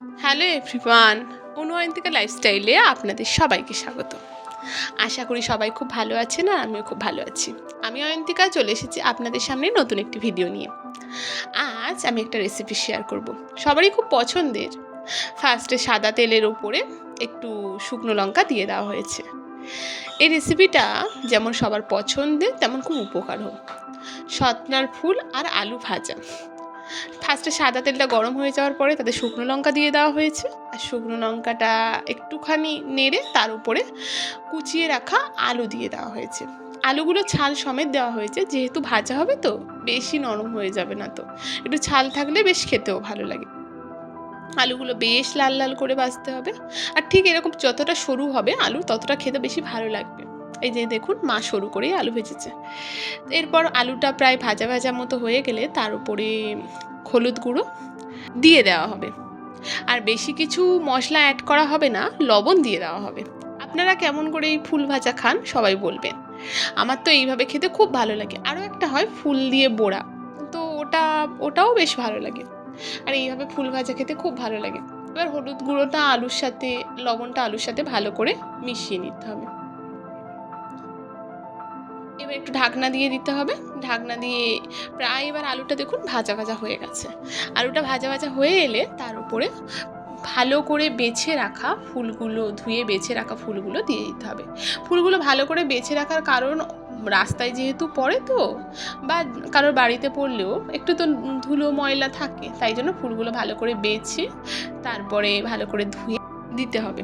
Hello everyone অনুয়ন্তিকা লাইফস্টাইলে আপনাদের সবাইকে স্বাগত। আশা করি সবাই খুব ভালো আছেন, আর আমিও খুব ভালো আছি। আমি অয়ন্তিকা, চলে এসেছি আপনাদের সামনে নতুন একটি ভিডিও নিয়ে। আজ আমি একটা রেসিপি শেয়ার করব। সবারই খুব পছন্দের। ফার্স্টে সাদা তেলের ওপরে একটু শুকনো লঙ্কা দিয়ে দেওয়া হয়েছে। এই রেসিপিটা যেমন সবার পছন্দের, তেমন খুব উপকার হোক সতনার ফুল আর আলু ভাজা। ফার্স্টে সাদা তেলটা গরম হয়ে যাওয়ার পরে তাতে শুকনো লঙ্কা দিয়ে দেওয়া হয়েছে। আর শুকনো লঙ্কাটা একটুখানি নেড়ে তার উপরে কুচিয়ে রাখা আলু দিয়ে দেওয়া হয়েছে। আলুগুলো ছাল সমেত দেওয়া হয়েছে, যেহেতু ভাজা হবে তো বেশি নরম হয়ে যাবে না তো। একটু ছাল থাকলে বেশ খেতেও ভালো লাগে। আলুগুলো বেশ লাল লাল করে ভাজতে হবে। আর ঠিক এরকম যতটা সরু হবে আলু, ততটা খেতে বেশি ভালো লাগবে। এই যে দেখুন, মা সরু করেই আলু ভেজেছে। এরপর আলুটা প্রায় ভাজা ভাজা মতো হয়ে গেলে তার উপরে হলুদ গুঁড়ো দিয়ে দেওয়া হবে। আর বেশি কিছু মশলা অ্যাড করা হবে না, লবণ দিয়ে দেওয়া হবে। আপনারা কেমন করে এই ফুল ভাজা খান সবাই বলবেন। আমার তো এইভাবে খেতে খুব ভালো লাগে। আরও একটা হয় ফুল দিয়ে বোড়া। তো ওটা, ওটাও বেশ ভালো লাগে। আর এইভাবে ফুল ভাজা খেতে খুব ভালো লাগে। এবার হলুদ গুঁড়োটা আলুর সাথে, লবণটা আলুর সাথে ভালো করে মিশিয়ে নিতে হবে। এবার একটু ঢাকনা দিয়ে দিতে হবে। ঢাকনা দিয়ে প্রায় এবার আলুটা দেখুন ভাজা ভাজা হয়ে গেছে। আলুটা ভাজা ভাজা হয়ে এলে তার উপরে ভালো করে বেছে রাখা ফুলগুলো, ধুয়ে বেছে রাখা ফুলগুলো দিয়ে দিতে হবে। ফুলগুলো ভালো করে বেছে রাখার কারণ রাস্তায় যেহেতু পড়ে তো, বা কারোর বাড়িতে পড়লেও একটু তো ধুলো ময়লা থাকে, তাই জন্য ফুলগুলো ভালো করে বেছে, তারপরে ভালো করে ধুয়ে দিতে হবে।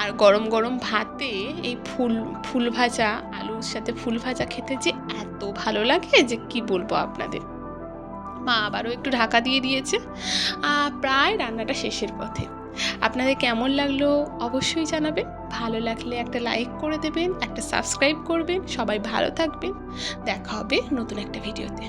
আর গরম গরম ভাতে এই ফুল ফুল ভাজা, আলুর সাথে ফুল ভাজা খেতে যে এত ভালো লাগে যে কি বলব আপনাদের। মা আবারও একটু ঢাকা দিয়ে দিয়েছে। প্রায় রান্নাটা শেষের পথে। আপনাদের কেমন লাগল অবশ্যই জানাবেন। ভালো লাগলে একটা লাইক করে দেবেন, একটা সাবস্ক্রাইব করবেন। সবাই ভালো থাকবেন। দেখা হবে নতুন একটা ভিডিওতে।